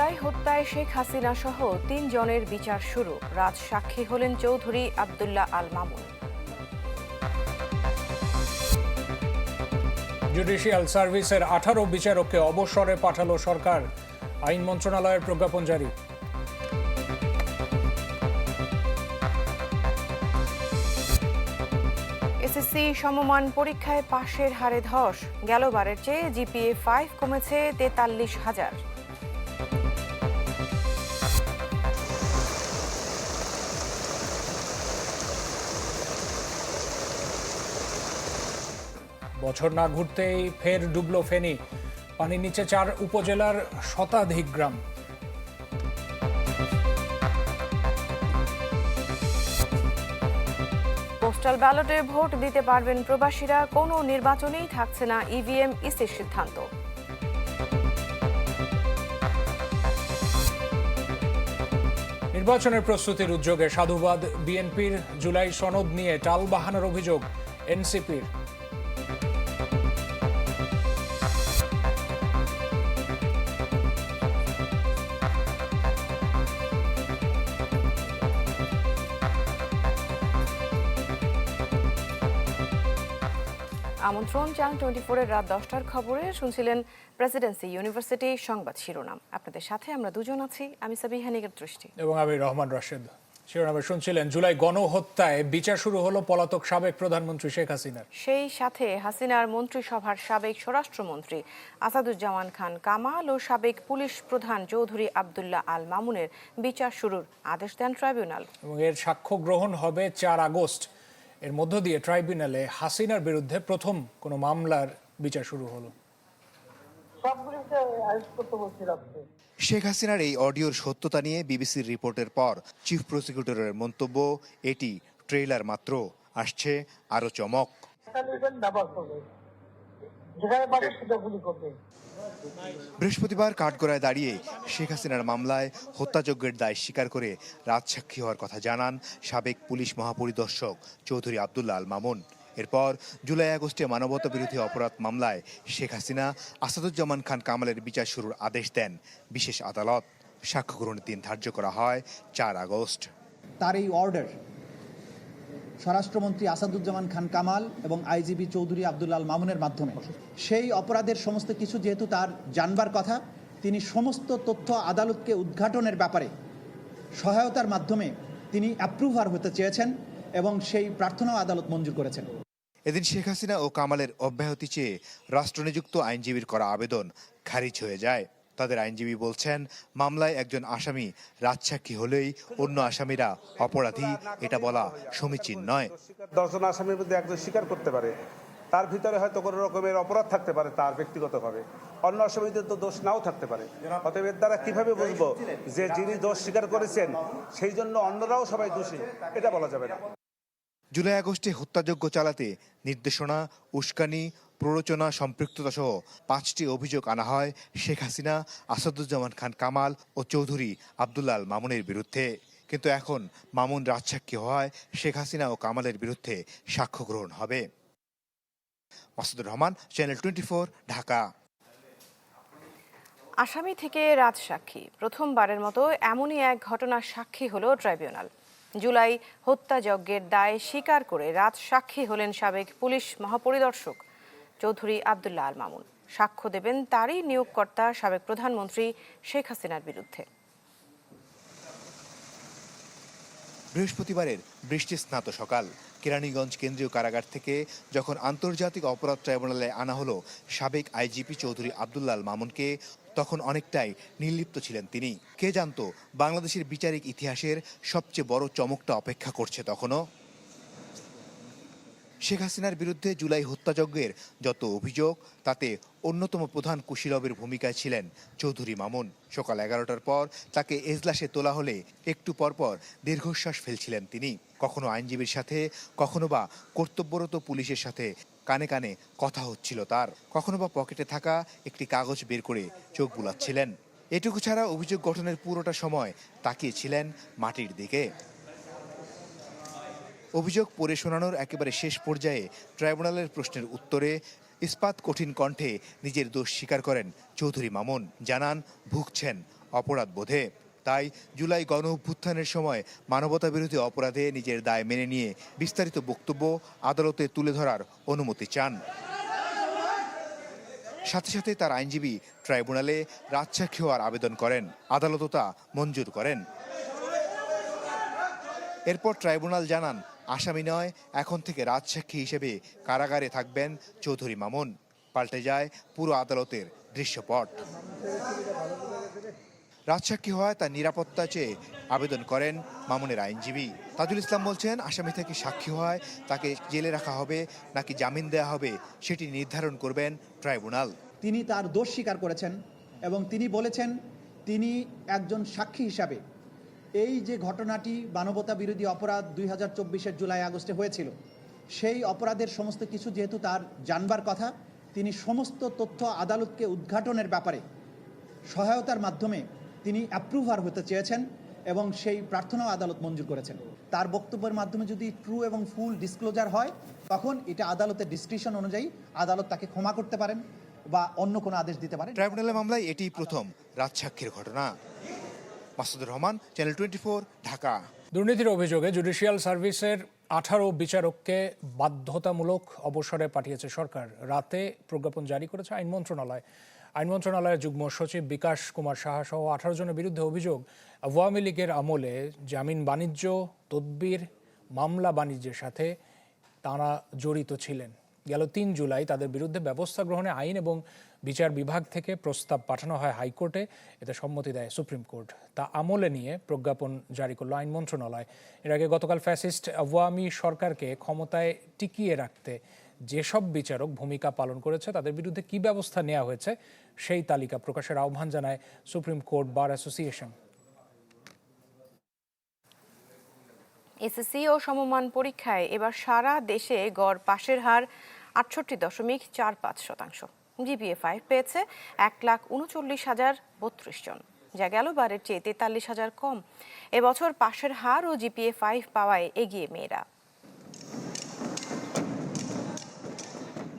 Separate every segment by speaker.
Speaker 1: জুলাই হত্যায় শেখ হাসিনা সহ তিন জনের বিচার শুরু। রাজ সাক্ষী হলেন চৌধুরী আবদুল্লাহ আল মামুন।
Speaker 2: জুডিশিয়াল সার্ভিসের আঠারো বিচারককে অবসরে পাঠালো সরকার। আইন মন্ত্রণালয়ের প্রজ্ঞাপন জারি।
Speaker 1: এসএসসি সমমান পরীক্ষায় পাশের হারে ধস। গেলবারের চেয়ে জিপিএ ফাইভ কমেছে তেতাল্লিশ হাজার।
Speaker 2: বছর না ঘুরতেই ফের ডুবলো ফেনী পানির নিচে চার উপজেলার শতাধিক গ্রাম।
Speaker 1: পোস্টাল ব্যালটে ভোট দিতে পারবেন প্রবাসীরা কোনো নির্বাচনেই থাকছে না ইভিএম ইসির সিদ্ধান্ত।
Speaker 2: নির্বাচনের প্রস্তুতির উদ্যোগে সাধুবাদ বিএনপির জুলাই সনদ নিয়ে টাল বাহানোর অভিযোগ এনসিপির।
Speaker 1: আমন্ত্রণ চ্যানেল টোয়েন্টি ফোরের রাত দশটার খবরে শুনছিলেন প্রেসিডেন্সি ইউনিভার্সিটি সংবাদ শিরোনাম। আপনাদের সাথে আমরা দুজন আছি আমি সাবিহা নিগের দৃষ্টি।
Speaker 2: এবং আমি রহমান রাশেদ। শিরোনামে শুনছিলেন জুলাই গণহত্যায় বিচার শুরু হলো পলাতক সাবেক প্রধানমন্ত্রী শেখ হাসিনার।
Speaker 1: সেই সাথে হাসিনার মন্ত্রিসভার সাবেক স্বরাষ্ট্রমন্ত্রী আসাদুজ্জামান খান কামাল ও সাবেক পুলিশ প্রধান চৌধুরী আবদুল্লাহ আল মামুনের বিচার শুরুর আদেশ দেন ট্রাইব্যুনাল।
Speaker 2: এবং এর সাক্ষ্য গ্রহণ হবে চার আগস্ট। এর মধ্য দিয়ে ট্রাইব্যুনালে হাসিনার বিরুদ্ধে প্রথম কোনো মামলার বিচার শুরু হলো।
Speaker 3: শেখ হাসিনার এই অডিওর সত্যতা নিয়ে বিবিসির রিপোর্টের পর চিফ প্রসিকিউটরের মন্তব্য এটি ট্রেইলার মাত্র। আসছে আরও চমক। বৃহস্পতিবার কাঠগড়ায় দাঁড়িয়ে শেখ হাসিনার মামলায় হত্যাযজ্ঞের দায় স্বীকার করে রাজসাক্ষী হওয়ার কথা জানান সাবেক পুলিশ মহাপরিদর্শক চৌধুরী আবদুল্লাহ আল মামুন। এরপর জুলাই আগস্টে মানবতা বিরোধী অপরাধ মামলায় শেখ হাসিনা আসাদুজ্জামান খান কামালের বিচার শুরুর আদেশ দেন বিশেষ আদালত। সাক্ষ্য গ্রহণের দিন ধার্য করা হয় চার আগস্ট।
Speaker 4: তার এই অর্ডার স্বরাষ্ট্রমন্ত্রী আসাদুজ্জামান খান কামাল এবং আইজিবি চৌধুরী আবদুল্লাল মামুনের মাধ্যমে। সেই অপরাধের সমস্ত কিছু যেহেতু তার জানবার কথা, তিনি সমস্ত তথ্য আদালতকে উদ্ঘাটনের ব্যাপারে সহায়তার মাধ্যমে তিনি অ্যাপ্রুভার হতে চেয়েছেন এবং সেই প্রার্থনাও আদালত মঞ্জুর করেছেন।
Speaker 3: এদিন শেখ হাসিনা ও কামালের অব্যাহতি চেয়ে রাষ্ট্রনিযুক্ত আইনজীবীর করা আবেদন খারিজ হয়ে যায়। তাদের আইনজীবী বলছেন মামলায় একজন আসামি রাজসাক্ষী হলেই অন্য আসামিরা অপরাধী এটা বলা সমীচীন নয়।
Speaker 5: দশজন আসামির মধ্যে একজন স্বীকার করতে পারে। তার ভিতরে হয়তো কোনো রকমের অপরাধ থাকতে পারে তার ব্যক্তিগতভাবে। অন্য আসামিদের তো দোষ নাও থাকতে পারে। অতএব এর দ্বারা কীভাবে বুঝব যে যিনি দোষ স্বীকার করেছেন সেই জন্য অন্যরাও সবাই দোষী? এটা বলা যাবে না।
Speaker 3: জুলাই আগস্টে হত্যাযজ্ঞ চালাতে নির্দেশনা উস্কানি প্ররোচনা সম্পৃক্ততা সহ পাঁচটি অভিযোগ আনা হয় শেখ হাসিনা, আসাদুজ্জামান খান কামাল ও চৌধুরী আবদুল্লাহ আল মামুনের বিরুদ্ধে। কিন্তু এখন মামুন রাজসাক্ষী হওয়ায় শেখ হাসিনা ও কামালের বিরুদ্ধে সাক্ষ্য গ্রহণ হবে। Masudur Rahman, channel twenty four, Dhaka.
Speaker 1: আসামি থেকে রাজ সাক্ষী প্রথমবারের মতো এমনই এক ঘটনার সাক্ষী হলো ট্রাইব্যুনাল। জুলাই হত্যাযজ্ঞের দায় স্বীকার করে রাজ সাক্ষী হলেন সাবেক পুলিশ মহাপরিদর্শক চৌধুরী আবদুল্লাহ আল মামুন। সাক্ষ্য দেবেন তারই নিয়োগকর্তা সাবেক প্রধানমন্ত্রী শেখ হাসিনার বিরুদ্ধে।
Speaker 3: বৃহস্পতিবারের বৃষ্টি স্নাত সকাল। কেরানীগঞ্জ কেন্দ্রীয় কারাগার থেকে যখন আন্তর্জাতিক অপরাধ ট্রাইব্যুনালে আনা হলো সাবেক আইজিপি চৌধুরী আবদুল্লাল মামুনকে, তখন অনেকটাই নির্লিপ্ত ছিলেন তিনি। কে জানত, বাংলাদেশের বিচারিক ইতিহাসের সবচেয়ে বড় চমকটা অপেক্ষা করছে তখনও। শেখ হাসিনার বিরুদ্ধে জুলাই হত্যাযজ্ঞের যত অভিযোগ, তাতে অন্যতম প্রধান কুশীলবের ভূমিকায় ছিলেন চৌধুরী মামুন। সকাল এগারোটার পর তাকে এজলাসে তোলা হলে একটু পরপর দীর্ঘশ্বাস ফেলছিলেন তিনি। কখনো আইনজীবীর সাথে, কখনো বা কর্তব্যরত পুলিশের সাথে কানে কানে কথা হচ্ছিল তার। কখনো বা পকেটে থাকা একটি কাগজ বের করে চোখ বুলাচ্ছিলেন। এটুকু ছাড়া অভিযোগ গঠনের পুরোটা সময় তাকিয়েছিলেন মাটির দিকে। অভিযোগ পড়ে শোনানোর একেবারে শেষ পর্যায়ে ট্রাইব্যুনালের প্রশ্নের উত্তরে ইস্পাত কঠিন কণ্ঠে নিজের দোষ স্বীকার করেন চৌধুরী মামুন। জানান, ভুগছেন অপরাধ বোধে। তাই জুলাই গণ অভ্যুত্থানের সময় মানবতা বিরোধী অপরাধে নিজের দায় মেনে নিয়ে বিস্তারিত বক্তব্য আদালতে তুলে ধরার অনুমতি চান। সাথে সাথে তার আইনজীবী ট্রাইব্যুনালে রাজসাক্ষী হওয়ার আবেদন করেন। আদালতও তা মঞ্জুর করেন। এরপর ট্রাইব্যুনাল জানান আসামি নয়, এখন থেকে রাজসাক্ষী হিসেবে কারাগারে থাকবেন চৌধুরী মামুন। পাল্টে যায় পুরো আদালতের দৃশ্যপট। রাজসাক্ষী হওয়ায় তার নিরাপত্তা চেয়ে আবেদন করেন মামুনের আইনজীবী। তাজুল ইসলাম বলছেন, আসামি থেকে সাক্ষী হওয়ায় তাকে জেলে রাখা হবে নাকি জামিন দেওয়া হবে সেটি নির্ধারণ করবেন ট্রাইব্যুনাল।
Speaker 4: তিনি তার দোষ স্বীকার করেছেন এবং তিনি বলেছেন, তিনি একজন সাক্ষী হিসাবে এই যে ঘটনাটি মানবতা বিরোধী অপরাধ দুই হাজার চব্বিশের জুলাই আগস্টে হয়েছিল, সেই অপরাধের সমস্ত কিছু যেহেতু তার জানবার কথা, তিনি সমস্ত তথ্য আদালতকে উদ্ঘাটনের ব্যাপারে সহায়তার মাধ্যমে তিনি অ্যাপ্রুভার হতে চেয়েছেন এবং সেই প্রার্থনাও আদালত মঞ্জুর করেছেন। তার বক্তব্যের মাধ্যমে যদি ট্রু এবং ফুল ডিসক্লোজার হয়, তখন এটা আদালতের ডিসক্রিপশন অনুযায়ী আদালত তাকে ক্ষমা করতে পারেন বা অন্য কোনো আদেশ দিতে পারেন।
Speaker 3: ট্রাইব্যুনালের মামলায় এটিই প্রথম রাজসাক্ষীর ঘটনা। Masudur Rahman channel twenty Dhaka.
Speaker 2: দুর্নীতির অভিযোগে জুডিশিয়াল সার্ভিসের আঠারো বিচারককে বাধ্যতামূলক অবসরে পাঠিয়েছে সরকার। রাতে প্রজ্ঞাপন জারি করেছে আইন মন্ত্রণালয়। আইন মন্ত্রণালয়ের যুগ্ম সচিব বিকাশ কুমার সাহা সহ আঠারো জনের বিরুদ্ধে অভিযোগ। আওয়ামী লীগের আমলে জামিন বাণিজ্য, তদবির, মামলা বাণিজ্যের সাথে তারা জড়িত ছিলেন। গেল তিন জুলাই তাদের বিরুদ্ধে ব্যবস্থা গ্রহণে আইন এবং বিচার বিভাগ থেকে প্রস্তাব পাঠানো হয় হাইকোর্টে। এতে সম্মতি দেয় সুপ্রিম কোর্ট। তা আমলে নিয়ে প্রজ্ঞাপন জারি করল আইন মন্ত্রণালয়। এর আগে গতকাল ফ্যাসিস্ট আওয়ামী সরকারকে ক্ষমতায় টিকিয়ে রাখতে যেসব বিচারক ভূমিকা পালন করেছে, তাদের বিরুদ্ধে কি ব্যবস্থা নেওয়া হয়েছে সেই তালিকা প্রকাশের আহ্বান জানায় supreme court bar association.
Speaker 1: SSC ও সমমান পরীক্ষায় এবার সারা দেশে গড় পাশের হার আটষট্টি দশমিক চার পাঁচ শতাংশ। জিপিএ ফাইভ পেয়েছে এক লাখ উনচল্লিশ হাজার বত্রিশ জন। যা গেল বারের চেয়ে তেতাল্লিশ হাজার কম। এবছর পাশের হার ও জিপিএ ফাইভ পাওয়ায় এগিয়ে মেয়েরা।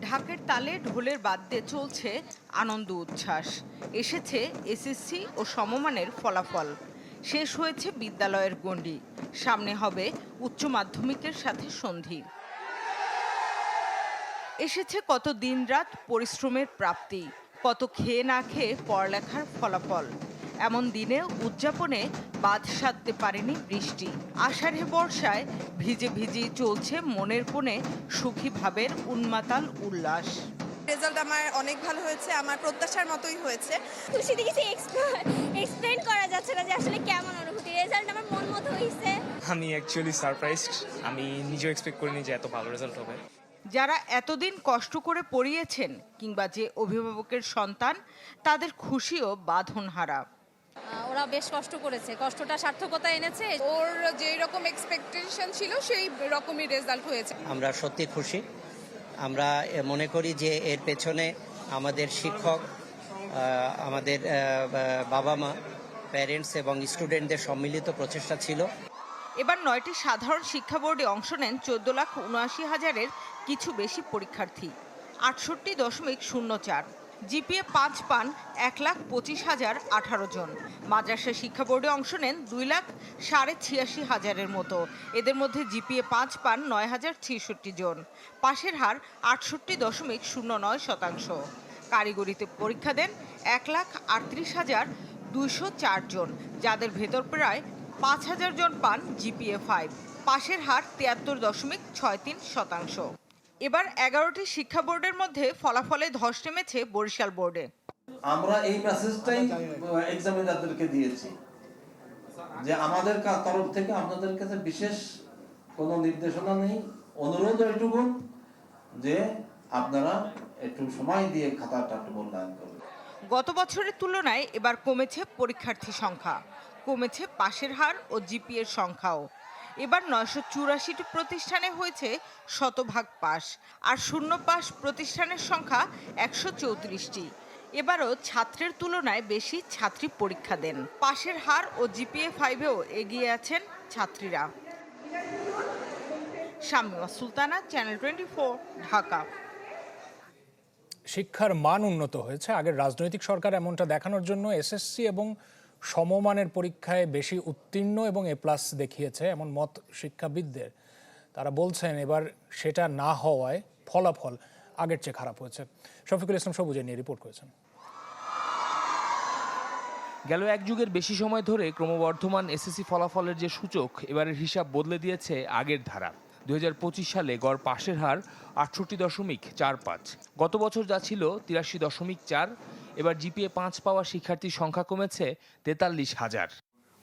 Speaker 6: ঢাকের তালে ঢোলের বাদ্যে চলছে আনন্দ উচ্ছ্বাস। এসেছে এসএসসি ও সমমানের ফলাফল। শেষ হয়েছে বিদ্যালয়ের গণ্ডি। সামনে হবে উচ্চ মাধ্যমিকের সাথে সন্ধি। এসেছে কত দিনরাত পরিশ্রমের প্রাপ্তি কত খেয়ে না খেয়ে পড়ালেখার ফলাফল। এমন দিনে উদযাপনে বাদ সাধতে পারেনি বৃষ্টি। আষাঢ়ে বর্ষায় ভিজে ভিজে চলছে মনের কোণে সুখী ভাবের উন্মাতাল উল্লাস।
Speaker 7: রেজাল্ট আমার অনেক ভালো হয়েছে আমার প্রত্যাশার মতোই হয়েছে।
Speaker 8: খুশিতে কিছু এক্সপ্লেন করা যাচ্ছে না যে আসলে কেমন অনুভূতি। রেজাল্ট আমার মন মতো হয়েছে
Speaker 9: আমি অ্যাকচুয়ালি সারপ্রাইজড আমি নিজেও এক্সপেক্ট করিনি যে এত ভালো রেজাল্ট হবে।
Speaker 6: যারা এতদিন কষ্ট করে পড়িয়েছেন কিংবা যে অভিভাবকের সন্তান তাদের খুশিও বাঁধনহারা।
Speaker 8: ওরা বেশ কষ্ট করেছে কষ্টটা সার্থকতা এনেছে।
Speaker 7: ওর যেই রকম এক্সপেকটেশন ছিল সেই রকমই রেজাল্ট হয়েছে।
Speaker 10: আমরা সত্যি খুশি। আমরা মনে করি যে এর পেছনে আমাদের শিক্ষক আমাদের বাবা মা প্যারেন্টস এবং স্টুডেন্টদের সম্মিলিত প্রচেষ্টা ছিল।
Speaker 6: এবার নয়টি সাধারণ শিক্ষা বোর্ডে অংশ নেন চোদ্দ লাখ উনআশি হাজারের কিছু বেশি পরীক্ষার্থী। আটষট্টি দশমিক শূন্য চার। জিপিএ পাঁচ পান এক লাখ পঁচিশ হাজার আঠারো জন। মাদ্রাসা শিক্ষা বোর্ডে অংশ নেন দুই লাখ সাড়ে ছিয়াশি হাজারের মতো। এদের মধ্যে জিপিএ পাঁচ পান নয় হাজার ছেষট্টি জন। পাশের হার আটষট্টি দশমিক শূন্য নয় শতাংশ। কারিগরিতে পরীক্ষা দেন এক লাখ আটত্রিশ হাজার দুইশো চার জন, যাদের ভেতর প্রায় পাঁচ হাজার জন পান জিপিএ ফাইভ। পাশের হার তিয়াত্তর দশমিক ছয় তিন শতাংশ। এবার এগারোটি শিক্ষা বোর্ডের মধ্যে ফলাফলে ধস নেমেছে বরিশাল বোর্ডে।
Speaker 11: আমরা এই মেসেজটাই এক্সামিনারদেরকে দিয়েছি যে আমাদের তরফ থেকে আপনাদের কাছে বিশেষ কোনো নির্দেশনা নেই অনুরোধ এটুকুন যে আপনারা একটু সময় দিয়ে খাতাটা একটু মূল্যায়ন করবেন
Speaker 6: গত বছরের তুলনায় এবার কমেছে পরীক্ষার্থী সংখ্যা কমেছে পাশের হার ও জিপিএর সংখ্যাও। এবার নয়শো চুরাশিটি প্রতিষ্ঠানে হয়েছে শতভাগ পাস, আর শূন্য পাস প্রতিষ্ঠানের সংখ্যা একশো চৌত্রিশটি। এবারও ছাত্রের তুলনায় বেশি ছাত্রী পরীক্ষা দেন। পাশের হার ও জিপিএ ফাইভেও এগিয়ে আছেন ছাত্রীরা। Shamima Sultana, channel twenty Dhaka.
Speaker 2: শিক্ষার মান উন্নত হয়েছে। আগের রাজনৈতিক সরকার এমনটা দেখানোর জন্য এসএসসি এবং সমমানের পরীক্ষায় বেশি উত্তীর্ণ এবং এ প্লাস দেখিয়েছে এমন মত শিক্ষাবিদদের। তারা বলছেন, এবার সেটা না হওয়ায় ফলাফল আগের চেয়ে খারাপ হয়েছে। শফিকুল ইসলাম সবুজে নিয়ে রিপোর্ট করেছেন।
Speaker 12: গেল এক যুগের বেশি সময় ধরে ক্রমবর্ধমান এসএসসি ফলাফলের যে সূচক, এবারের হিসাব বদলে দিয়েছে আগের ধারা। দুই হাজার পঁচিশ সালে গড় পাশের হার আটষট্টি দশমিক চার পাঁচ। গত বছর যা ছিল তিরাশি দশমিক চার এবার জিপিএ পাঁচ পাওয়া শিক্ষার্থীর সংখ্যা কমেছে তেতাল্লিশ হাজার।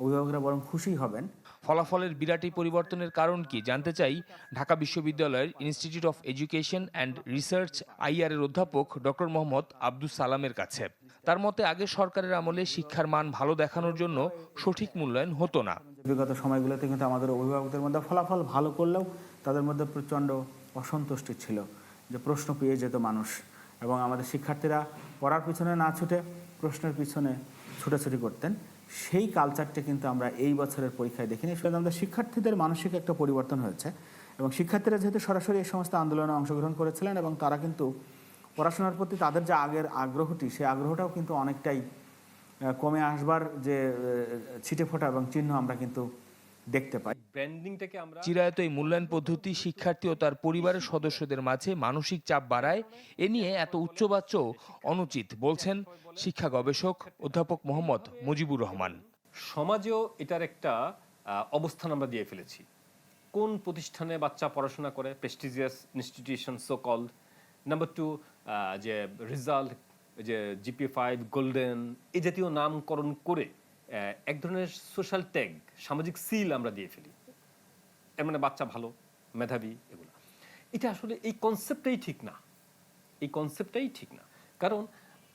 Speaker 4: অভিভাবকরা বরং খুশি হবেন।
Speaker 12: ফলাফলের বিরাট এই পরিবর্তনের কারণ কি জানতে চাই ঢাকা বিশ্ববিদ্যালয়ের institute of education and research IR এর অধ্যাপক ডক্টর মোহাম্মদ আব্দুস সালামের কাছে। তার মতে আগে সরকারের আমলে শিক্ষার মান ভালো দেখানোর জন্য সঠিক মূল্যায়ন হতো না।
Speaker 4: বিগত সময়গুলোতে কিন্তু আমাদের অভিভাবকদের মধ্যে ফলাফল ভালো করলেও তাদের মধ্যে প্রচণ্ড অসন্তুষ্টি ছিল। যে প্রশ্ন পেয়ে যেত মানুষ। এবং আমাদের শিক্ষার্থীরা পড়ার পিছনে না ছুটে প্রশ্নের পিছনে ছুটাছুটি করতেন, সেই কালচারটা কিন্তু আমরা এই বছরের পরীক্ষায় দেখিনি। সেটা আমাদের শিক্ষার্থীদের মানসিক একটা পরিবর্তন হয়েছে এবং শিক্ষার্থীরা যেহেতু সরাসরি এই সমস্ত আন্দোলনে অংশগ্রহণ করেছিলেন এবং তারা কিন্তু পড়াশোনার প্রতি তাদের যে আগের আগ্রহটি, সেই আগ্রহটাও কিন্তু অনেকটাই কমে আসবার যে ছিটে ফোটা এবং চিহ্ন আমরা কিন্তু দেখতে পাই।
Speaker 12: ব্র্যান্ডিংটাকে আমরা চিরায়ত এই মূল্যায়ন পদ্ধতি শিক্ষার্থী ও তার পরিবারের সদস্যদের মাঝে মানসিক চাপ বাড়ায় এ নিয়ে এত উচ্চবাচ্য অনুচিত বলছেন শিক্ষা গবেষক অধ্যাপক মোহাম্মদ মুজিবুর রহমান।
Speaker 13: সমাজেও এটার একটা অবস্থান আমরা দিয়ে ফেলেছি। কোন প্রতিষ্ঠানে বাচ্চা পড়াশোনা করে prestigious institution so called number two যে রেজাল্ট যে জিপি ফাইভ গোল্ডেন এই জাতীয় নামকরণ করে এক ধরনের সোশ্যাল ট্যাগ সামাজিক সিল আমরা দিয়ে ফেলি। এর মানে বাচ্চা ভালো, মেধাবী, এগুলো। এটা আসলে এই কনসেপ্টটাই ঠিক না। এই কনসেপ্টটাই ঠিক না। কারণ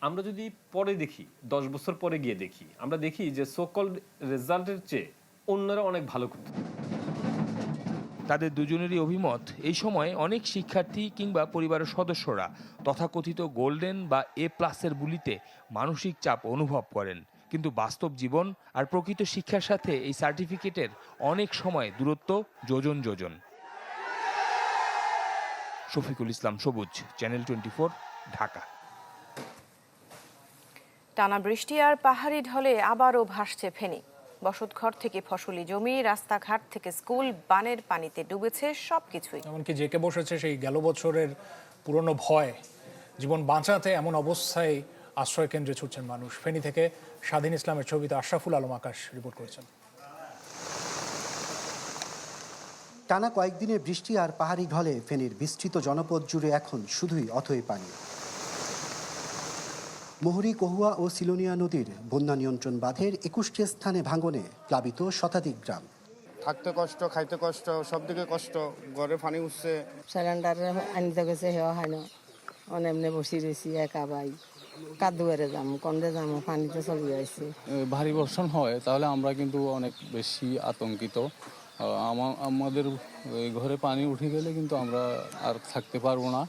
Speaker 13: আমরা যদি পরে দেখি, দশ বছর পরে গিয়ে দেখি, আমরা দেখি যে সোকল রেজাল্টের চেয়ে অন্যরা অনেক ভালো করতে
Speaker 12: তাদের দুজনেরই অভিমত, এই সময় অনেক শিক্ষার্থী কিংবা পরিবারের সদস্যরা তথাকথিত গোল্ডেন বা এ প্লাসের বুলিতে মানসিক চাপ অনুভব করেন। কিন্তু বাস্তব জীবন আর প্রকৃত শিক্ষার সাথে এই সার্টিফিকেটের অনেক সময় দূরত্ব যোজন যোজন। শফিকুল ইসলাম সবুজ চ্যানেল টোয়েন্টি ঢাকা।
Speaker 1: টানা বৃষ্টি আর পাহাড়ি ঢলে আবারও ভাসছে ফেনী। বসতঘর থেকে ফসলি জমি রাস্তাঘাট থেকে স্কুল বানের পানিতে ডুবেছে সবকিছুই।
Speaker 2: এমনকি জেকে বসেছে সেই গেল বছরের পুরনো ভয়। জীবন বাঁচাতে এমন অবস্থায় আশ্রয় কেন্দ্রে ছুটছেন মানুষ। ফেনী থেকে স্বাধীন ইসলামের ছবিতে আশরাফুল আলম আকাশ রিপোর্ট করেছেন।
Speaker 14: টানা কয়েকদিনের বৃষ্টি আর পাহাড়ি ঢলে ফেনীর বিস্তৃত জনপদ জুড়ে এখন শুধুই অথই পানি। মোহরি কহুয়া ও সিলোনিয়া নদীর বন্যা নিয়ন্ত্রণ বাঁধের একুশটি স্থানে ভাঙনে প্লাবিত শতাধিক গ্রাম।
Speaker 15: থাকতে কষ্ট খাইতে কষ্ট সব দিকে কষ্ট। ঘরে পানি উঠছে।
Speaker 16: সিলিন্ডার আনিতে গেছে হেওয়া হয় না। অনেমনে বসি রয়েছি একা বাই। কাদুয়ারে যাম কন্দে যাম পানিতে চলে যাইছে
Speaker 17: ভারী বর্ষণ হয় তাহলে আমরা কিন্তু অনেক বেশি আতঙ্কিত। আমাদের এই ঘরে পানি উঠে গেলে কিন্তু আমরা আর থাকতে পারব না।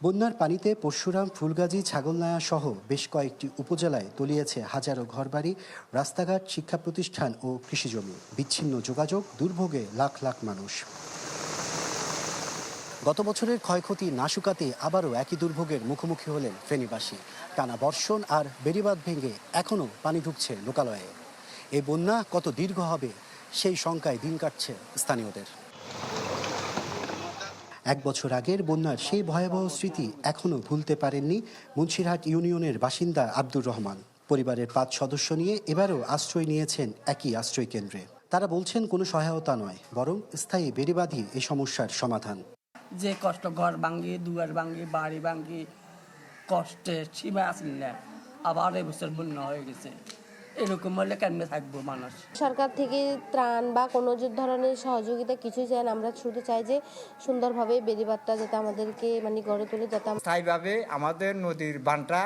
Speaker 14: বন্যার পানিতে পরশুরাম ফুলগাজী ছাগলনায়া সহ বেশ কয়েকটি উপজেলায় তলিয়েছে হাজারো ঘরবাড়ি রাস্তাঘাট শিক্ষা প্রতিষ্ঠান ও কৃষিজমি। বিচ্ছিন্ন যোগাযোগ দুর্ভোগে লাখ লাখ মানুষ। গত বছরের ক্ষয়ক্ষতি না শুকাতে আবারও একই দুর্ভোগের মুখোমুখি হলেন ফেনীবাসী। টানা বর্ষণ আর বেড়িবাঁধ ভেঙে এখনও পানি ঢুকছে লোকালয়ে। এই বন্যা কত দীর্ঘ হবে, সেই শঙ্কায় দিন কাটছে স্থানীয়দের। এক বছর আগের বন্যার সেই ভয়াবহ স্মৃতি এখনও ভুলতে পারেননি মুন্সিরহাট ইউনিয়নের বাসিন্দা আব্দুর রহমান। পরিবারের পাঁচ সদস্য নিয়ে এবারও আশ্রয় নিয়েছেন একই আশ্রয় কেন্দ্রে তারা বলছেন কোনো সহায়তা নয়, বরং স্থায়ী বেড়িবাঁধই এই সমস্যার সমাধান।
Speaker 16: যে কষ্ট ঘর ভাঙ্গি দুয়ার ভাঙ্গি বাড়ি ভাঙ্গি কষ্টে সীমা আসল না। আবার এবছর বন্যা হয়ে গেছে। এরকম হলে কেমনে থাকব মানুষ?
Speaker 8: সরকার থেকে ত্রাণ বা কোনো যে ধরনের সহযোগিতা কিছুই চাই না। আমরা শুধু চাই যে সুন্দরভাবে বেড়িবাঁধটা যাতে আমাদেরকে মানে গড়ে তুলে যাতে
Speaker 15: স্থায়ীভাবে আমাদের নদীর বানটা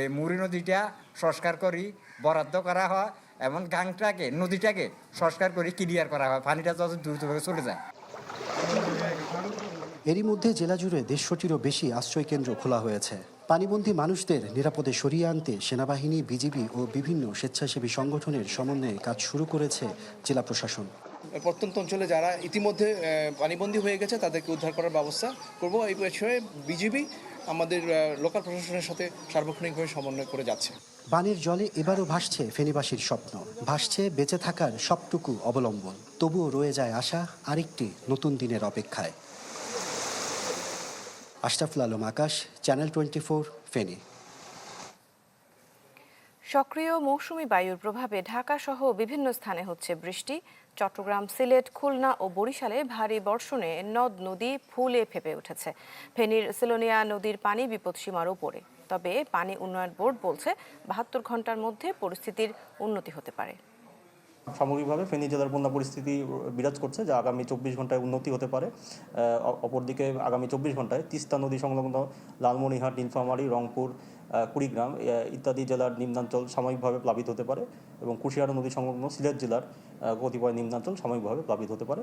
Speaker 15: এই মুড়ি নদীটা সংস্কার করি বরাদ্দ করা হয় এবং গাংটাকে নদীটাকে সংস্কার করে ক্লিয়ার করা হয়। পানিটা যত দ্রুতভাবে চলে যায়।
Speaker 14: এরই মধ্যে জেলা জুড়ে দেড়শোটিরও বেশি আশ্রয় কেন্দ্র খোলা হয়েছে। পানিবন্দী মানুষদের নিরাপদে সরিয়ে আনতে সেনাবাহিনী বিজিবি ও বিভিন্ন স্বেচ্ছাসেবী সংগঠনের সমন্বয়ে কাজ শুরু করেছে জেলা প্রশাসন।
Speaker 18: প্রত্যন্ত অঞ্চলে যারা ইতিমধ্যে পানিবন্দী হয়ে গেছে তাদেরকে উদ্ধার করার ব্যবস্থা করব। এই বিষয়ে বিজিবি আমাদের লোকাল প্রশাসনের সাথে সার্বক্ষণিকভাবে সমন্বয় করে যাচ্ছে।
Speaker 14: বানের জলে এবারও ভাসছে ফেনীবাসীর স্বপ্ন। ভাসছে বেঁচে থাকার সবটুকু অবলম্বন। তবুও রয়ে যায় আশা আরেকটি নতুন দিনের অপেক্ষায়। Ashraful Alam, Akash channel twenty four Feni
Speaker 1: সক্রিয় মৌসুমি বায়ুর প্রভাবে ঢাকা সহ বিভিন্ন স্থানে হচ্ছে বৃষ্টি। চট্টগ্রাম, সিলেট, খুলনা ও বরিশালে ভারী বর্ষণে নদ, নদী, ফুলে ফেপে উঠেছে। ফেনীর সেলোনিয়া নদীর পানি বিপদসীমার উপরে তবে পানি উন্নয়ন বোর্ড বলছে, বাহাত্তর ঘণ্টার মধ্যে পরিস্থিতির উন্নতি হতে পারে।
Speaker 19: সামগ্রিকভাবে ফেনী জেলার বন্যা পরিস্থিতি বিরাজ করছে যা আগামী চব্বিশ ঘন্টায় উন্নতি হতে পারে। অপরদিকে আগামী চব্বিশ ঘন্টায় তিস্তা নদী সংলগ্ন লালমনিরহাট নীলফামারী রংপুর কুড়িগ্রাম ইত্যাদি জেলার নিম্নাঞ্চল সাময়িকভাবে প্লাবিত হতে পারে এবং কুশিয়ারা নদী সংলগ্ন সিলেট জেলার কতিপয় নিম্নাঞ্চল সাময়িকভাবে প্লাবিত হতে পারে।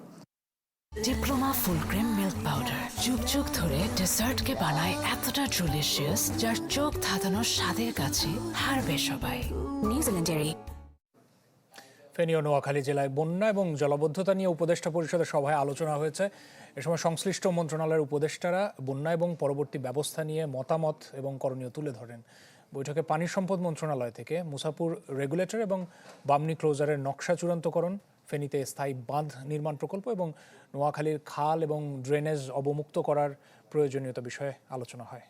Speaker 20: Diploma full cream milk powder যুগ যুগ ধরে ডেজার্টকে বানায় এতটা ডেলিশিয়াস যার চোখ ধাঁধানোর স্বাদের কাছে হারবে সবাই। নিউজিল্যান্ডের
Speaker 2: ফেনী ও নোয়াখালী জেলায় বন্যা এবং জলবদ্ধতা নিয়ে উপদেষ্টা পরিষদের সভায় আলোচনা হয়েছে। এ সময় সংশ্লিষ্ট মন্ত্রণালয়ের উপদেষ্টারা বন্যা এবং পরবর্তী ব্যবস্থা নিয়ে মতামত এবং করণীয় তুলে ধরেন। বৈঠকে পানি সম্পদ মন্ত্রণালয় থেকে মুসাপুর রেগুলেটর এবং বামনি ক্লোজারের নকশা চূড়ান্তকরণ, ফেনীতে স্থায়ী বাঁধ নির্মাণ প্রকল্প এবং নোয়াখালীর খাল এবং ড্রেনেজ অবমুক্ত করার প্রয়োজনীয়তা বিষয়ে আলোচনা হয়।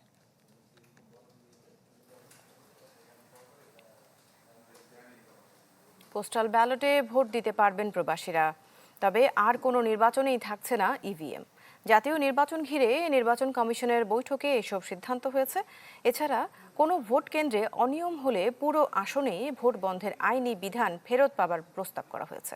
Speaker 1: পোস্টাল ব্যালটে ভোট দিতে পারবেন প্রবাসীরা। তবে আর কোনো নির্বাচনেই থাকছে না ইভিএম। জাতীয় নির্বাচন ঘিরে নির্বাচন কমিশনের বৈঠকে এসব সিদ্ধান্ত হয়েছে। এছাড়া কোনো ভোট কেন্দ্রে অনিয়ম হলে পুরো আসনেই ভোট বন্ধের আইনি বিধান ফেরত পাবার প্রস্তাব করা হয়েছে।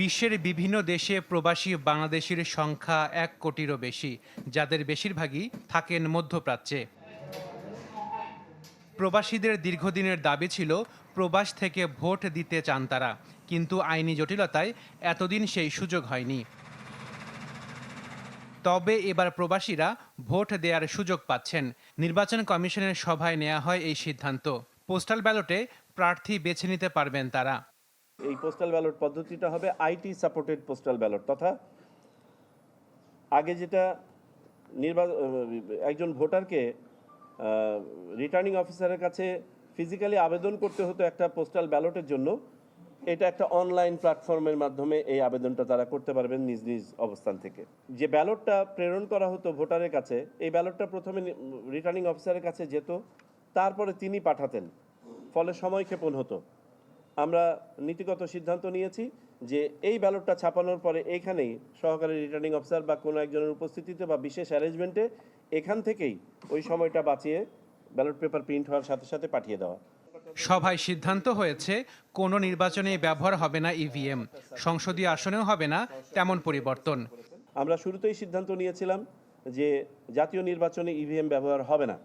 Speaker 21: বিশ্বের বিভিন্ন দেশে প্রবাসী বাংলাদেশির সংখ্যা এক কোটিরও বেশি, যাদের বেশিরভাগই থাকেন মধ্যপ্রাচ্যে। প্রবাসীদের দীর্ঘদিনের দাবি ছিল প্রবাস থেকে ভোট দিতে চান তারা, কিন্তু আইনি জটিলতায় এতদিন সেই সুযোগ হয়নি। তবে এবার প্রবাসীরা ভোট দেওয়ার সুযোগ পাচ্ছেন। নির্বাচন কমিশনের সভায় নেওয়া হয় এই সিদ্ধান্ত। পোস্টাল ব্যালটে প্রার্থী বেছে নিতে পারবেন তারা।
Speaker 22: এই পোস্টাল ব্যালট পদ্ধতিটা হবে আইটি সাপোর্টেড পোস্টাল ব্যালট, তথা আগে যেটা নির্বা একজন ভোটারকে রিটার্নিং অফিসারের কাছে ফিজিক্যালি আবেদন করতে হতো একটা পোস্টাল ব্যালটের জন্য। এটা একটা অনলাইন প্ল্যাটফর্মের মাধ্যমে এই আবেদনটা তারা করতে পারবেন নিজ নিজ অবস্থান থেকে। যে ব্যালটটা প্রেরণ করা হতো ভোটারের কাছে, এই ব্যালটটা প্রথমে রিটার্নিং অফিসারের কাছে যেত, তারপরে তিনি পাঠাতেন। ফলে সময় ক্ষেপণ হতো। আমরা নীতিগত সিদ্ধান্ত নিয়েছি যে এই ব্যালটটা ছাপানোর পরে এইখানেই সহকারী রিটার্নিং অফিসার বা কোনো একজনের উপস্থিতিতে বা বিশেষ অ্যারেঞ্জমেন্টে এখান থেকেই ওই সময়টা বাঁচিয়ে ব্যালট পেপার প্রিন্ট হওয়ার সাথে সাথে পাঠিয়ে দেওয়া।
Speaker 21: সভায় সিদ্ধান্ত হয়েছে কোনো নির্বাচনে ব্যবহার হবে না ইভিএম সংসদীয় আসনেও হবে না তেমন পরিবর্তন।
Speaker 22: আমরা শুরুতেই সিদ্ধান্ত নিয়েছিলাম যে জাতীয় নির্বাচনে ইভিএম ব্যবহার হবে না।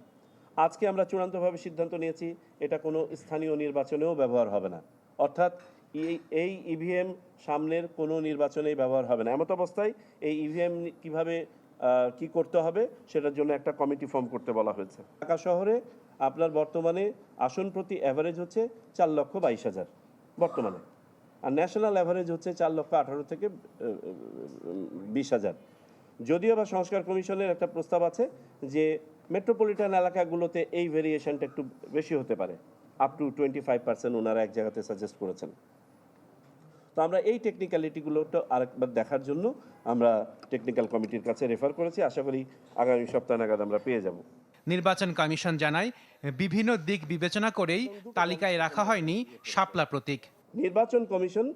Speaker 22: আজকে আমরা চূড়ান্তভাবে সিদ্ধান্ত নিয়েছি এটা কোনো স্থানীয় নির্বাচনেও ব্যবহার হবে না। অর্থাৎ এই ইভিএম সামনের কোনো নির্বাচনেই ব্যবহার হবে না। এমত অবস্থায় এই ইভিএম কীভাবে কি করতে হবে? সেটার জন্য একটা কমিটি ফর্ম করতে বলা হয়েছে। ঢাকা শহরে আপনার বর্তমানে আসন প্রতি অ্যাভারেজ হচ্ছে চার লক্ষ বাইশ হাজার, বর্তমানে। আর ন্যাশনাল অ্যাভারেজ হচ্ছে চার লক্ষ আঠারো থেকে বিশ হাজার। যদিও বা সংস্কার কমিশনের একটা প্রস্তাব আছে যে মেট্রোপলিটন এলাকাগুলোতে এই ভেরিয়েশনটা একটু বেশি হতে পারে up to twenty five percent ওনারা এক জায়গাতে সাজেস্ট করেছেন। তো আমরা এই টেকনিক্যালিটিগুলোটা আরেকবার দেখার জন্য আমরা টেকনিক্যাল কমিটির কাছে রেফার করেছি। আশা করি আগামী সপ্তাহ নাগাদ আমরা পেয়ে যাব।
Speaker 21: নির্বাচন কমিশন জানায় বিভিন্ন দিক বিবেচনা করেই তালিকায় রাখা হয়নি শাপলা প্রতীক।
Speaker 22: নির্বাচন কমিশন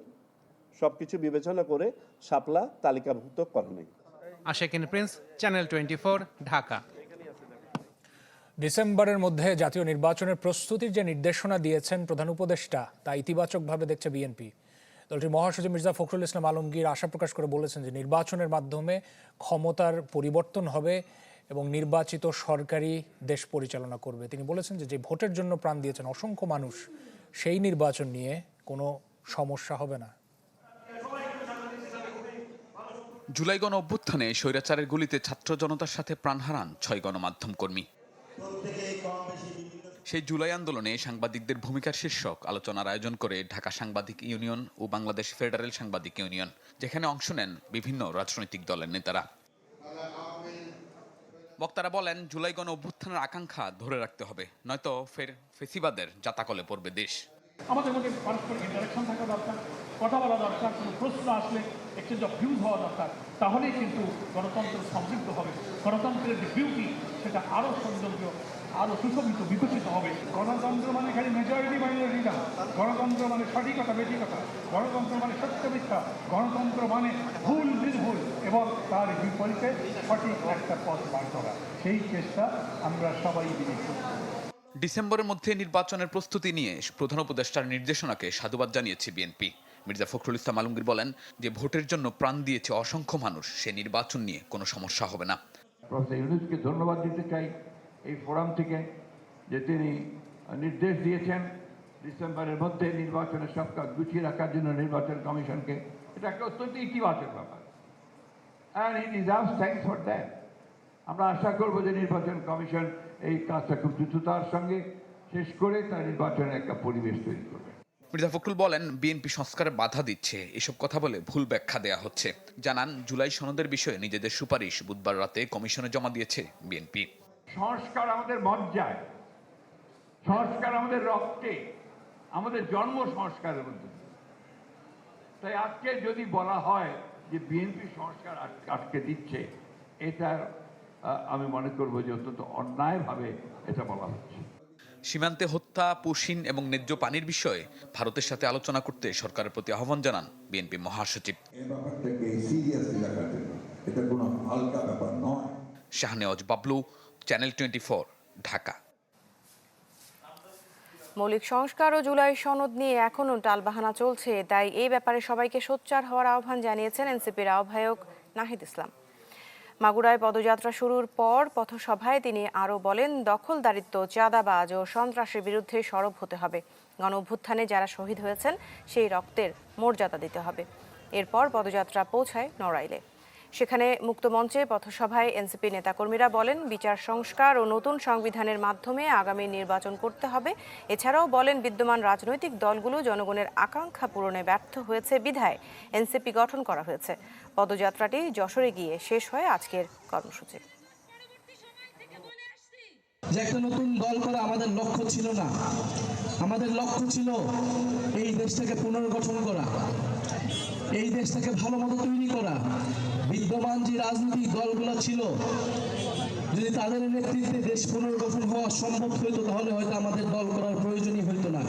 Speaker 22: সবকিছু বিবেচনা করে শাপলা তালিকাভুক্ত করেনি।
Speaker 21: Ashekin Prince channel twenty Dhaka.
Speaker 2: ডিসেম্বরের মধ্যে জাতীয় নির্বাচনের প্রস্তুতির যে নির্দেশনা দিয়েছেন প্রধান উপদেষ্টা তা ইতিবাচকভাবে দেখছে বিএনপি। দলটির মহাসচিব মির্জা ফখরুল ইসলাম আলমগীর আশা প্রকাশ করে বলেছেন যে নির্বাচনের মাধ্যমে ক্ষমতার পরিবর্তন হবে এবং নির্বাচিত সরকারি দেশ পরিচালনা করবে। তিনি বলেছেন যে যে ভোটের জন্য প্রাণ দিয়েছেন অসংখ্য মানুষ সেই নির্বাচন নিয়ে কোনো সমস্যা হবে না।
Speaker 23: জুলাই গণ অভ্যুত্থানে স্বৈরাচারের গুলিতে ছাত্র জনতার সাথে প্রাণ হারান ছয় গণমাধ্যম কর্মী। সেই জুলাই আন্দোলনে সাংবাদিকদের ভূমিকার শীর্ষক আলোচনার আয়োজন করে ঢাকা সাংবাদিক ইউনিয়ন ও বাংলাদেশ ফেডারেল সাংবাদিক ইউনিয়ন, যেখানে অংশ নেন বিভিন্ন রাজনৈতিক দলের নেতারা। বক্তারা বলেন, জুলাই গণ অভ্যুত্থানের আকাঙ্ক্ষা ধরে রাখতে হবে, নয়তো ফের ফেসিবাদের জাতাকলে পড়বে দেশ।
Speaker 24: আমাদের মধ্যে পারস্পরিক ইন্টারাকশন থাকা দরকার, কথা বলা দরকার, কোনো প্রশ্ন আসলে এক্সচেঞ্জ অফ ভিউজ হওয়া দরকার, তাহলেই কিন্তু গণতন্ত্র সমৃদ্ধ হবে। গণতন্ত্রের যে বিউটি সেটা আরও সৌন্দর্য আরও সুশোভিত, বিকশিত হবে। গণতন্ত্র মানে খালি মেজরিটি মাইনরিটি না। গণতন্ত্র মানে সঠিকতা, বেঠিকতা। গণতন্ত্র মানে সত্য মিথ্যা। গণতন্ত্র মানে ভুল, নির্ভুল এবং তার বিপরীতে সঠিক একটা পথ বার করা। সেই চেষ্টা আমরা সবাই মিলে।
Speaker 23: ডিসেম্বরের মধ্যে নির্বাচনের প্রস্তুতি নিয়ে প্রধান উপদেষ্টার নির্দেশনাকে সাধুবাদ জানিয়েছে বিএনপি মির্জা ফখরুল ইসলাম আলমগীর বলেন যে, ভোটের জন্য প্রাণ দিয়েছে অসংখ্য মানুষ। সে নির্বাচন নিয়ে কোনো সমস্যা হবে না।
Speaker 24: প্রফেসর ইউনুসকে ধন্যবাদ দিতে চাই এই ফোরাম থেকে যে তিনি নির্দেশ দিয়েছেন ডিসেম্বরের মধ্যে নির্বাচনের সব কাজ গুছিয়ে রাখার জন্য নির্বাচন কমিশনকে। এটা একটা অত্যন্ত ইতিবাচক ব্যাপার। অ্যান্ড আমরা আশা করব যে নির্বাচন কমিশন এই কাজটা খুব দ্রুততার সঙ্গে শেষ করে তার নির্বাচনের একটা পরিবেশ তৈরি করবে।
Speaker 23: মির্জা ফখরুল বলেন, বিএনপি সংস্কারে বাধা দিচ্ছে। এসব কথা বলে ভুল ব্যাখ্যা দেয়া হচ্ছে। জানান, জুলাই সনদের বিষয়ে নিজেদের সুপারিশ বুধবার রাতে কমিশনে জমা দিয়েছে বিএনপি।
Speaker 24: সংস্কার আমাদের মজ্জায়। সংস্কার আমাদের রক্তে। আমাদের জন্ম সংস্কারের মধ্যে তাই আজকে যদি বলা হয় যে বিএনপি সংস্কার আট- আটকে দিচ্ছে এটা আমি মনে করব যে অত্যন্ত অন্যায়ভাবে এটা বলা হচ্ছে।
Speaker 23: সীমান্তে হত্যা পুশিন এবং ন্যায্য পানির বিষয়ে ভারতের সাথে আলোচনা করতে সরকারের প্রতি আহ্বান জানান বিএনপি মহাসচিব। Shahnewaz Bablu channel twenty Dhaka.
Speaker 1: মৌলিক সংস্কার ও জুলাই সনদ নিয়ে এখনও টালবাহানা চলছে তাই এই ব্যাপারে সবাইকে সোচ্চার হওয়ার আহ্বান জানিয়েছেন এনসিপির আহ্বায়ক নাহিদ ইসলাম। মাগুরায় পদযাত্রা শুরুর পর পথসভায় তিনি আরও বলেন দখলদারিত্ব চাঁদাবাজ ও সন্ত্রাসের বিরুদ্ধে সরব হতে হবে। গণ অভ্যুত্থানে যারা শহীদ হয়েছেন, সেই রক্তের মর্যাদা দিতে হবে। এরপর পদযাত্রা পৌঁছায় নড়াইলে। সেখানে মুক্তমঞ্চে পথসভায় এনসিপি নেতাকর্মীরা বলেন, বিচার সংস্কার ও নতুন সংবিধানের মাধ্যমে আগামী নির্বাচন করতে হবে। এছাড়াও বলেন, বিদ্যমান রাজনৈতিক দলগুলো জনগণের আকাঙ্ক্ষা পূরণে ব্যর্থ হয়েছে, বিধায় এনসিপি গঠন করা হয়েছে। পদযাত্রাটি যশোরে গিয়ে শেষ হয় আজকের কর্মসূচি।
Speaker 25: যে একটা নতুন দল করা আমাদের লক্ষ্য ছিল না। আমাদের লক্ষ্য ছিল এই দেশটাকে পুনর্গঠন করা, এই দেশটাকে ভালো মতো তৈরি করা। বিদ্যমান যে রাজনৈতিক দলগুলো ছিল, যদি তাদের নেতৃত্বে দেশ পুনর্গঠন হওয়া সম্ভব হইতো, তাহলে হয়তো আমাদের দল করার প্রয়োজনই হইতো না।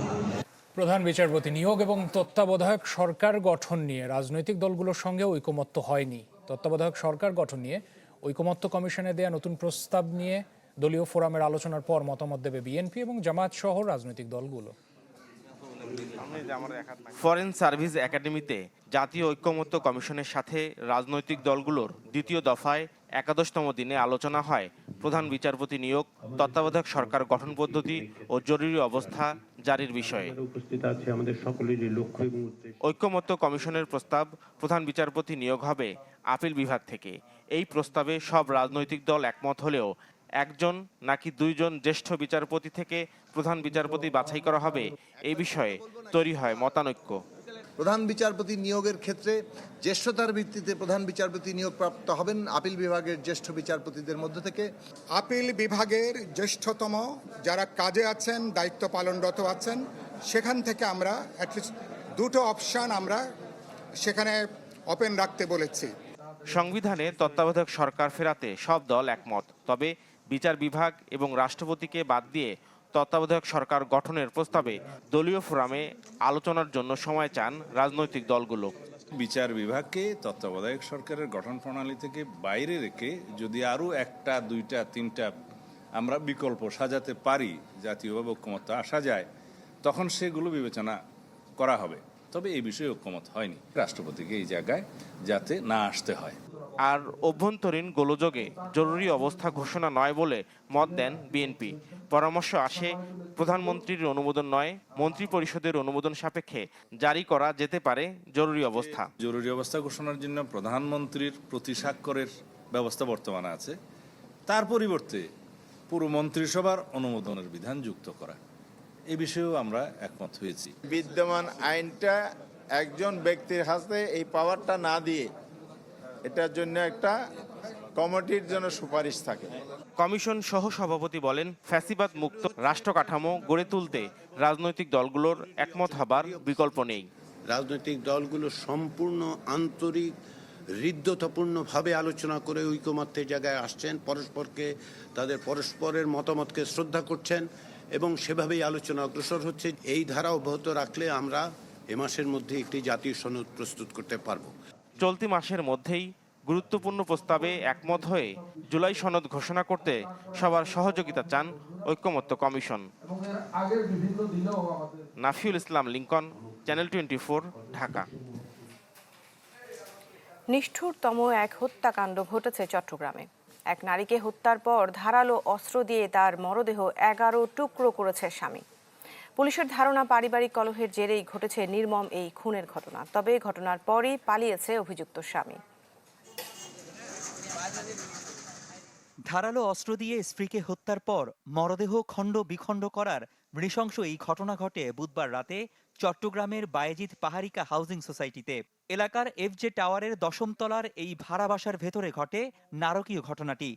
Speaker 2: প্রধান বিচারপতি নিয়োগ এবং তত্ত্বাবধায়ক সরকার গঠন নিয়ে রাজনৈতিক দলগুলোর সঙ্গে ঐকমত্য হয়নি। তত্ত্বাবধায়ক সরকার গঠন নিয়ে ঐকমত্য কমিশনে দেয়া নতুন প্রস্তাব নিয়ে দলীয় ফোরামের আলোচনার পর মতামত দেবে বিএনপি এবং জামায়াত সহ রাজনৈতিক দলগুলো।
Speaker 26: ফরেন সার্ভিস একাডেমিতে জাতীয় ঐক্যমত্য কমিশনের সাথে রাজনৈতিক দলগুলোর দ্বিতীয় দফায় একাদশতম দিনে আলোচনা হয়। প্রধান বিচারপতি নিয়োগ তত্ত্বাবধায়ক সরকার গঠন পদ্ধতি ও জরুরি অবস্থা জারির বিষয়ে। ঐক্যমত্য কমিশনের প্রস্তাব প্রধান বিচারপতি নিয়োগ হবে আপিল বিভাগ থেকে। এই প্রস্তাবে সব রাজনৈতিক দল একমত হলেও একজন নাকি দুইজন জ্যেষ্ঠ বিচারপতি থেকে প্রধান বিচারপতি বাছাই করা হবে। এই বিষয়ে তৈরি হয় মতানৈক্য।
Speaker 27: প্রধান বিচারপতি নিয়োগের ক্ষেত্রে জ্যেষ্ঠতার ভিত্তিতে প্রধান বিচারপতি নিয়োগ প্রাপ্ত হবেন আপিল বিভাগের জ্যেষ্ঠ বিচারপতিদের মধ্য থেকে।
Speaker 28: আপিল বিভাগের জ্যেষ্ঠতম যারা কাজে আছেন দায়িত্ব পালনরত আছেন সেখান থেকে আমরা অ্যাটলিস্ট দুটো অপশান আমরা সেখানে ওপেন রাখতে বলেছি।
Speaker 26: সংবিধানে তত্ত্বাবধায়ক সরকার ফেরাতে সব দল একমত। তবে বিচার বিভাগ এবং রাষ্ট্রপতিকে বাদ দিয়ে তত্ত্বাবধায়ক সরকার গঠনের প্রস্তাবে দলীয় ফোরামে আলোচনার জন্য সময় চান রাজনৈতিক দলগুলো।
Speaker 29: বিচার বিভাগকে তত্ত্বাবধায়ক সরকারের গঠন প্রণালী থেকে বাইরে রেখে যদি আরও একটা, দুইটা, তিনটা আমরা বিকল্প সাজাতে পারি, জাতীয়ভাবে ঐক্যমত্য আসা যায়, তখন সেগুলো বিবেচনা করা হবে। তবে এই বিষয়ে ঐক্যমত হয়নি। রাষ্ট্রপতিকে এই জায়গায় যাতে না আসতে হয়।
Speaker 26: আর অভ্যন্তরীণ গোলযোগে জরুরি অবস্থা ঘোষণা নয় বলে মত দেন বিএনপি। পরামর্শ আসে প্রধানমন্ত্রীর অনুমোদন নয় মন্ত্রী পরিষদের অনুমোদন সাপেক্ষে জারি করা যেতে পারে জরুরি অবস্থা।
Speaker 29: জরুরি অবস্থা ঘোষণার জন্য প্রধানমন্ত্রীর প্রতি স্বাক্ষরের ব্যবস্থা বর্তমানে আছে। তার পরিবর্তে পুরো মন্ত্রিসভার অনুমোদনের বিধান যুক্ত করা। এ বিষয়েও আমরা একমত হয়েছি।
Speaker 30: বিদ্যমান আইনটা একজন ব্যক্তির হাতে এই পাওয়ারটা না দিয়ে এটার জন্য একটা কমিটির জন্য সুপারিশ থাকে।
Speaker 26: কমিশন সহ সভাপতি বলেন ফ্যাসিবাদ মুক্ত রাষ্ট্র কাঠামো গড়ে তুলতে রাজনৈতিক দলগুলোর একমত হবার বিকল্প নেই।
Speaker 31: রাজনৈতিক দলগুলো সম্পূর্ণ আন্তরিক হৃদ্যতাপূর্ণভাবে আলোচনা করে ঐকমত্যের জায়গায় আসছেন পরস্পরকে তাদের পরস্পরের মতামতকে শ্রদ্ধা করছেন এবং সেভাবেই আলোচনা অগ্রসর হচ্ছে। এই ধারা অব্যাহত রাখলে আমরা এ মাসের মধ্যে একটি জাতীয় সনদ প্রস্তুত করতে পারব।
Speaker 26: চলতি মাসের মধ্যেই গুরুত্বপূর্ণ প্রস্তাবে একমত হয়ে জুলাই সনদ ঘোষণা করতে সবার সহযোগিতা চান ঐক্যমত্য commission. Nafiul Islam Lincoln, channel twenty Dhaka.
Speaker 1: নিষ্ঠুরতম এক হত্যাকাণ্ড ঘটেছে চট্টগ্রামে। এক নারীকে হত্যার পর ধারালো অস্ত্র দিয়ে তার মরদেহ এগারো টুকরো করেছে স্বামী। পুলিশের ধারণা পারিবারিক কলহের জেরেই ঘটেছে নির্মম এই খুনের ঘটনা। তবে ঘটনার পরই পালিয়েছে অভিযুক্ত স্বামী।
Speaker 32: ধারালো অস্ত্র দিয়ে স্ত্রীকে হত্যার পর মরদেহ খণ্ড বিখণ্ড করার নৃশংস এই ঘটনা ঘটে বুধবার রাতে চট্টগ্রামের বায়েজিদ পাহাড়িকা হাউজিং সোসাইটিতে এলাকার এফজে টাওয়ারের দশম তলার এই ভাড়া বাসার ভেতরে ঘটে নারকীয় ঘটনাটি।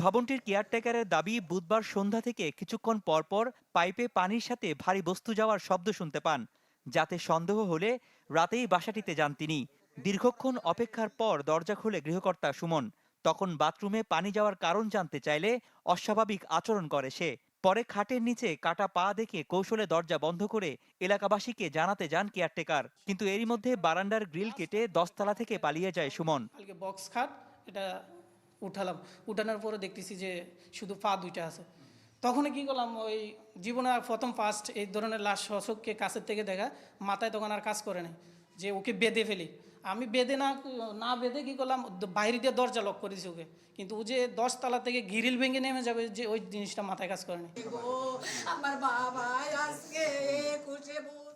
Speaker 32: ভবনটির কেয়ারটেকারের দাবি, বুধবার সন্ধ্যা থেকে কিছুক্ষণ পরপর পাইপে পানির সাথে ভারী বস্তু যাওয়ার শব্দ শুনতে পান, যাতে সন্দেহ হলে রাতেই বাসাটিতে যান তিনি। দীর্ঘক্ষণ অপেক্ষার পর দরজা খুলে গৃহকর্তা সুমন, তখন বাথরুমে পানি যাওয়ার কারণ জানতে চাইলে অস্বাভাবিক আচরণ করে সে। পরে খাটের নিচে কাটা পা দেখে কৌশলে দরজা বন্ধ করে এলাকাবাসীকে জানাতে যান কেয়ারটেকার। কিন্তু এরই মধ্যে বারান্দার গ্রিল কেটে দশতলা থেকে পালিয়ে যায় সুমন।
Speaker 33: বক্স খাট, এটা উঠালাম। উঠানোর পরে দেখতেছি যে শুধু পা দুইটা আছে। তখন কি করলাম, ওই জীবনে প্রথম ফার্স্ট এই ধরনের লাশ অশোককে কাছের থেকে দেখা, মাথায় তখন আর কাজ করে নাই। যে ওকে বেঁধে ফেলি। আমি বেঁধে না না বেঁধে কি করলাম বাইরে দিয়ে দরজা লক করেছি ওকে। কিন্তু ও যে দশ তলা থেকে গিরিল ভেঙে নেমে যাবে যে ওই জিনিসটা মাথায় কাজ করেনি
Speaker 34: আমার বাবা আজকে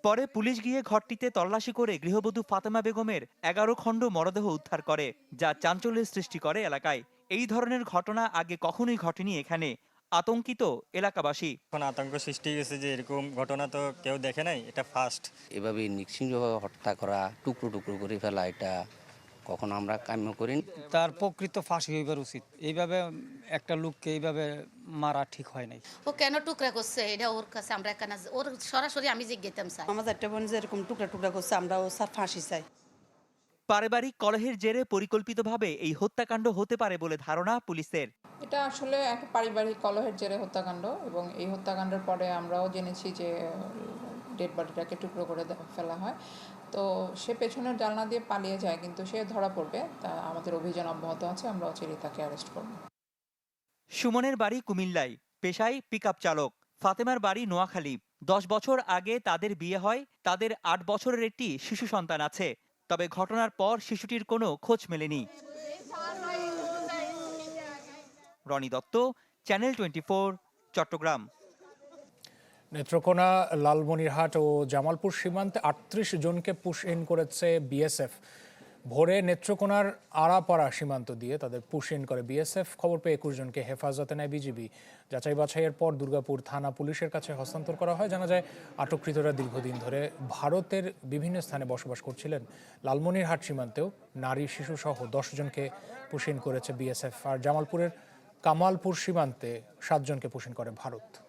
Speaker 32: পরে পুলিশ গিয়ে ঘরটিতে তল্লাশি করে গৃহবধূ ফাতেমা বেগমের এগারো খণ্ড মরদেহ উদ্ধার করে যা চাঞ্চল্যের সৃষ্টি করে এলাকায়। এই ধরনের ঘটনা আগে কখনোই ঘটেনি এখানে। আতঙ্কিত এলাকাবাসী।
Speaker 35: এখন আতঙ্ক সৃষ্টি হয়েছে যে এরকম ঘটনা তো কেউ দেখে নাই এটা ফার্স্ট
Speaker 36: এভাবে নিঃসিংহভাবে হত্যা করা টুকরো টুকরো করে ফেলা এটা কখনো আমরা কাম্য করিনি।
Speaker 37: তার প্রকৃত ফাঁসি হইবার উচিত। এইভাবে একটা লোককে এইভাবে মারা ঠিক হয় নাই।
Speaker 34: ও কেন টুকরা করছে? এটা ওর কাছে আমরা কেন ওর সরাসরি আমি জিজ্ঞেতাম স্যার।
Speaker 38: আমার একটা বোন যেরকম টুকরা টুকরা করছে আমরা ও স্যার ফাঁসি চাই।
Speaker 32: পারিবারিক কলহের জেরে পরিকল্পিতভাবে এই হত্যাকাণ্ড হতে পারে বলে ধারণা পুলিশের।
Speaker 39: এটা আসলে এক পারিবারিক কলহের জেরে হত্যাকাণ্ড এবং এই হত্যাকাণ্ডের পরে আমরাও জেনেছি যে ডেড বডিটাকে টুকরো করে ফেলা হয়। তো সে পেছনের জানলা দিয়ে পালিয়ে যায় কিন্তু সে ধরা পড়বে। তা আমাদের অভিযান অব্যাহত আছে আমরা অচিরেই তাকে অ্যারেস্ট করব।
Speaker 32: সুমনের বাড়ি কুমিল্লায় পেশায় পিকআপ চালক। ফাতেমার বাড়ি নোয়াখালী। দশ বছর আগে তাদের বিয়ে হয় তাদের আট বছরের একটি শিশু সন্তান আছে। তবে ঘটনার পর শিশুটির কোনো খোঁজ মেলেনি। Rony Dutta channel twenty Chattogram.
Speaker 2: Netrokona, Lalmonirhat ও জামালপুর সীমান্তে আটত্রিশ জনকে পুশ ইন করেছে বিএসএফ। ভোরে নেত্রকোনার আড়াপাড়া সীমান্ত দিয়ে তাদের পুশ ইন করে বিএসএফ খবর পেয়ে একুশ জনকে হেফাজতে নেয় বিজিবি যাচাই বাছাইয়ের পর দুর্গাপুর থানা পুলিশের কাছে হস্তান্তর করা হয়। জানা যায়, আটককৃতরা দীর্ঘদিন ধরে ভারতের বিভিন্ন স্থানে বসবাস করছিলেন। লালমনিরহাট সীমান্তেও নারী, শিশু সহ দশ জনকে পুশ ইন করেছে বিএসএফ আর জামালপুরের কামালপুর সীমান্তে সাতজনকে পুশ ইন করে ভারত।